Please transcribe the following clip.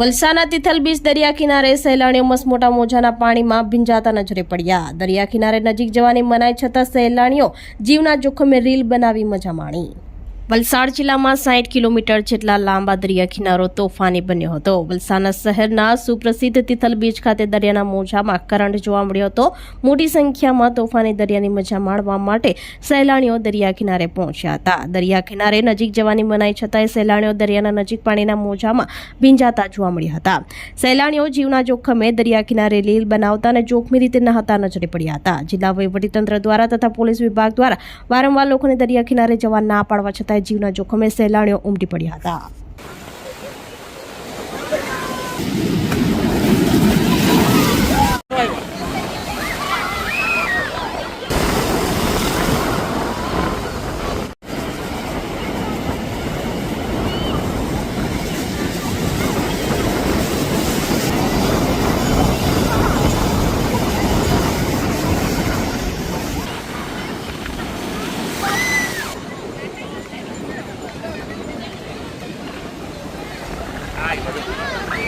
વલસાડના તિથલ બીચ દરિયા કિનારે સહેલાણીઓ મસમોટા મોજાના પાણીમાં ભીંજાતા નજરે પડ્યા. દરિયા કિનારે નજીક જવાની મનાઈ છતાં સહેલાણીઓ જીવના જોખમે રીલ બનાવી મજા માણી. વલસાડ જિલ્લામાં સાઠ કિલોમીટર જેટલા લાંબા દરિયા કિનારો તોફાની બન્યો હતો. વલસાડના શહેરના સુપ્રસિદ્ધ તિથલ બીચ ખાતે દરિયાના મોજામાં કરંટ જોવા મળ્યો હતો. મોટી સંખ્યામાં તોફાની દરિયાની મજા માણવા માટે સહેલાણીઓ દરિયા કિનારે પહોંચ્યા હતા. દરિયા કિનારે નજીક જવાની મનાઈ છતાંય સહેલાણીઓ દરિયાના નજીક પાણીના મોજામાં ભીંજાતા જોવા મળ્યા હતા. સહેલાણીઓ જીવના જોખમે દરિયા કિનારે લીલ બનાવતા અને જોખમી રીતે નહાતા નજરે પડ્યા હતા. જિલ્લા વહીવટીતંત્ર દ્વારા તથા પોલીસ વિભાગ દ્વારા વારંવાર લોકોને દરિયા કિનારે જવા ના પાડવા છતાંય જીવના જોખમે સહેલાણીઓ ઉમટી પડ્યા હતા.